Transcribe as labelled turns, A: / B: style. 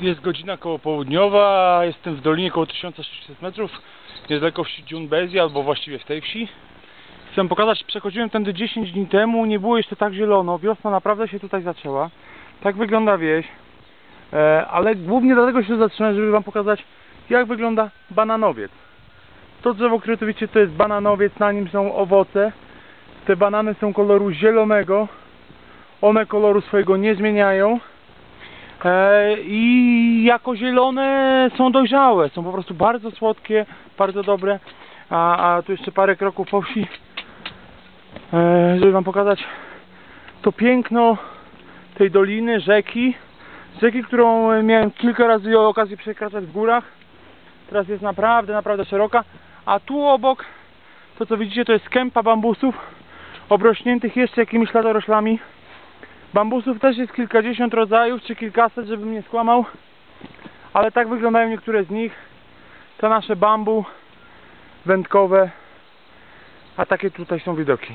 A: Jest godzina koło południowa, jestem w dolinie koło 1600 metrów, niedaleko wsi Dziunbezji, albo właściwie w tej wsi. Chcę pokazać, przechodziłem tędy 10 dni temu, nie było jeszcze tak zielono, wiosna naprawdę się tutaj zaczęła. Tak wygląda wieś, e, ale głównie dlatego się zatrzymałem, żeby wam pokazać, jak wygląda bananowiec. To drzewo, które tu widzicie, to jest bananowiec, na nim są owoce. Te banany są koloru zielonego, one koloru swojego nie zmieniają. E, I jako zielone są dojrzałe, są po prostu bardzo słodkie, bardzo dobre. A, a tu jeszcze parę kroków po wsi, e, żeby wam pokazać to piękno tej doliny, rzeki. Rzeki, którą miałem kilka razy okazję przekraczać w górach. Teraz jest naprawdę, naprawdę szeroka. A tu obok, to co widzicie, to jest kępa bambusów obrośniętych jeszcze jakimiś latoroślami. Bambusów też jest kilkadziesiąt rodzajów, czy kilkaset, żebym nie skłamał. Ale tak wyglądają niektóre z nich. To nasze bambu wędkowe. A takie tutaj są widoki.